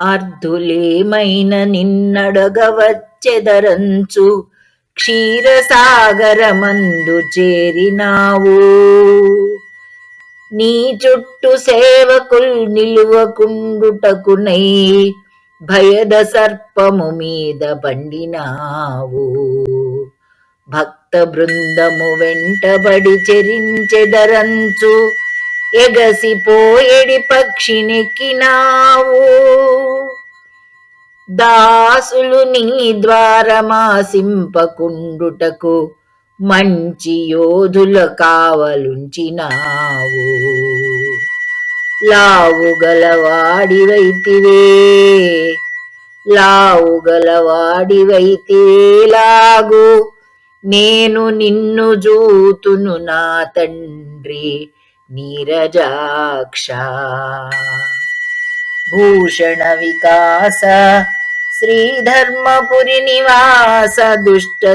అర్ధులేమైన నిన్నడగవచ్చెదరంచు క్షీరసాగరమందు చేరినావు. నీ చుట్టు సేవకుల్ నిలువకుండుటకునై భయద సర్పము మీద బండినావు. భక్త బృందము వెంటబడి చెరించెదరంచు ఎగసిపోయేడి పక్షినెక్కినావు. దాసులు నీ ద్వారమాసింపకుండుటకు మంచి యోధుల కావలుంచినావు. లావు గలవాడివైతివే లావు లాగు నేను నిన్ను జూతును నా తండ్రి. నీరజాక్ష. భూషణ వికాస శ్రీధర్మపురి నివాస దుష్ట